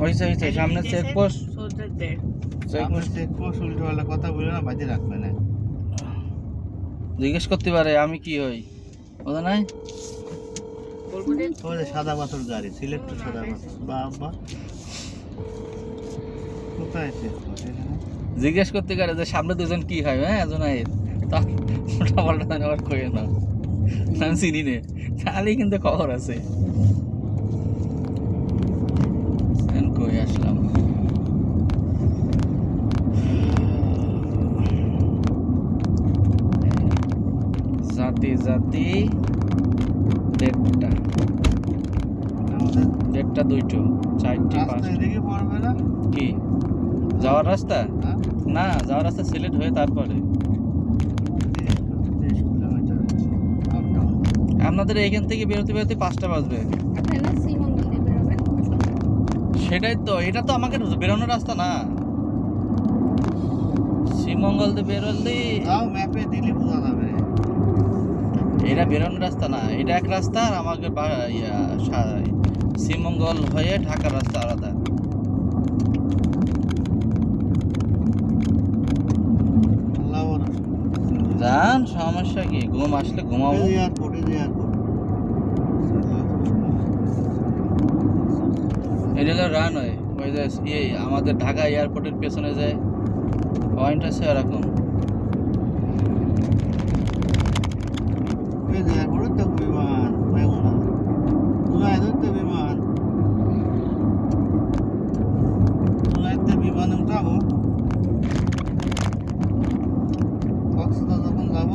হয়েছে হয়েছে সামনে চেকপোস্ট চেকপোস্ট কথা বলে না বাজে রাখবে না। জিজ্ঞেস করতে পারে আমি কি হই? নাই? বলব যে সাদা পাথর গাড়ি সিলেক্ট সাদা পাথর। বাবা। কোথায় জিজ্ঞেস করতে পারে যে সামনে দুজন কি হয় হ্যাঁ জোনাইদ তা মোটা পাল্টা আবার কয়ে না। আমি চিনি নে তাহলেই কিন্তু খবর আছে। কই আসলাম? জাতি জাতি দেড়টা। দেড়টা দুইটো চারটি কি? যাওয়ার রাস্তা? হ্যাঁ। না যাওয়ার রাস্তা সিলেট হয়ে তারপরে। আপনাদের এইখান থেকে বেরোতে বেরোতে পাঁচটা বাজবে। সেটাই তো এটা তো আমাকে বেরোনোর রাস্তা না। শ্রীমঙ্গল দিয়ে বেরোলে ম্যাপে দিলে বোঝা যাবে। এটা বেরোনোর রাস্তা না এটা এক রাস্তা আর আমাকে শ্রীমঙ্গল হয়ে ঢাকার রাস্তা আলাদা। যান সমস্যা কি? ঘুম আসলে ঘুমাবো এই এয়ারপোর্ট এই এয়ারপোর্ট এটা রানওয়ে ওই যে ইয়ে আমাদের ঢাকা এয়ারপোর্টের পেছনে যে পয়েন্ট আছে এরকম বিমান। বিমানে উঠাবো কক্সবাজার যখন যাব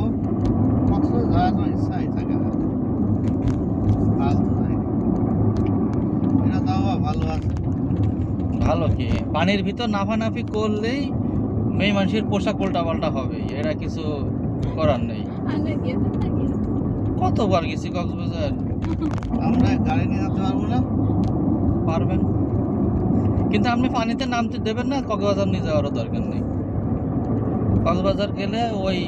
কক্সবাজার যাওয়ার কোনো ইচ্ছাই থাকে না ফালতু জায়গা এটা যাওয়া ভালো আছে ভালো কি? পানির ভিতর নাফানাফি করলেই মেয়ে মানুষের পোশাক উল্টা পাল্টা হবে। এরা কিছু করার নেই। কতবার গেছি কক্সবাজার? আমরা গাড়ি নিয়ে যেতে পারব না। পারবেন। কিন্তু আপনি পানিতে নামতে দেবেন না কক্সবাজার নিয়ে যাওয়ারও দরকার নেই। কক্সবাজার গেলে ওই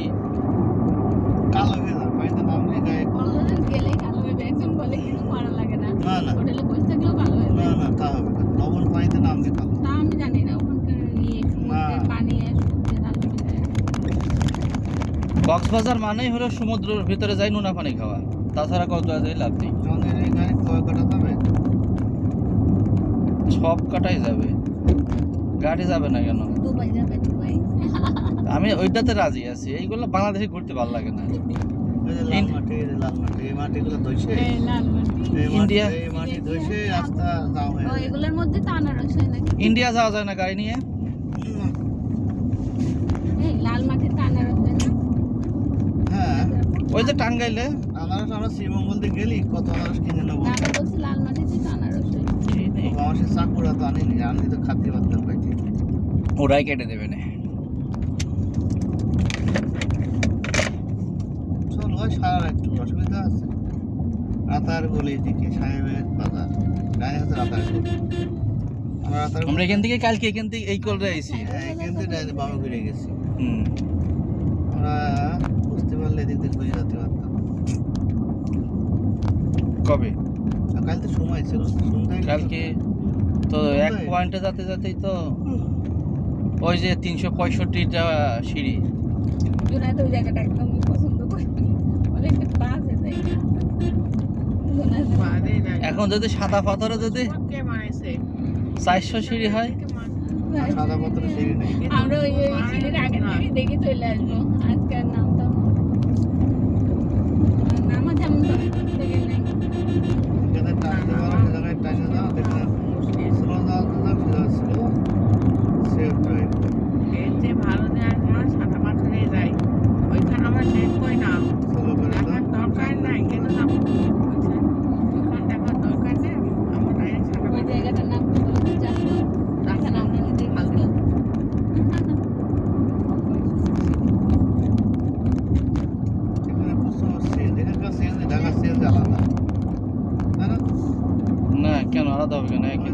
কালো হয়ে যাবে পানিতে নামলে গায়ে কলকাতার গেলেই কালো হয়ে যায় একজন বলে কিছু করা লাগে না না না হোটেলে বসে থাকলেও কালো হয়ে না যায় না তা হবে না লবণ পানিতে নামলে কালো তা আমি জানি না ওখানকার ইয়ে সমুদ্রের না। পানি আর সমুদ্রের আলো মিলে কক্সবাজার মানেই হলো সমুদ্রের ভিতরে যাই নোনা পানি খাওয়া। তাছাড়া কক্সবাজারে লাভ নেই। জনের এই গাড়ি কয় কাটা যাবে? সব কাটাই যাবে। গাড়ি যাবে না কেন? আমি ওইটাতে রাজি আছি। এইগুলো বাংলাদেশে ঘুরতে ভালো লাগে না। ইন্ডিয়া যাওয়া যায় না গাড়ি এই যে লাল মাটি এই মাটিগুলো ধইছে এই লাল মাটি এই মাটি ইন্ডিয়া। এই মাটি ধইছে রাস্তা জাম হয়ে ও যায় এগুলোর মধ্যে তো আনারস হয় নাকি ইন্ডিয়া যাওয়া যায় না গাড়ি নিয়ে এই লাল মাটির তো আনারস হয় না হ্যাঁ ওই যে টাঙ্গাইলে? আনারস আমরা শ্রীমঙ্গল দিয়ে গেলি কত আনারস কিনে নেব? না, আমি বলছি লাল তো চাকুরা আনিনি আনলি তো খাতে পারতাম পাইতে ওরাই কেটে দেবে না। চল ওই সারা একটু অসুবিধা আছে। রাতার গলি দিকে সাহেবের বাজার। ডাইনে হাতে রাতার গলি আমরা এখান থেকে কালকে এখান থেকে এই কলরে আইছি। হ্যাঁ এখান থেকে ডাইনে বামে ঘুরে গেছি। হুম। আমরা বুঝতে পারলে এদিক দিয়ে ঘুরে যেতে পারতাম কবে? কাল তো সময় ছিল সন্ধ্যায় কালকে তো এক পয়েন্টে যেতে যেতেই তো ওই যে তিনশো পঁয়ষট্টিটা সিঁড়ি। জোনাই তো ওই জায়গাটা একদম পছন্দ করি অনেক বাজে জায়গা। এখন যদি সাদা পাথরে যদি চারশো সিঁড়ি হয়? সাদা পত্র সিঁড়ি নেই। আমরা ওই সিঁড়ির আগে থেকে দেখে চলে আসব। दादा वगैरह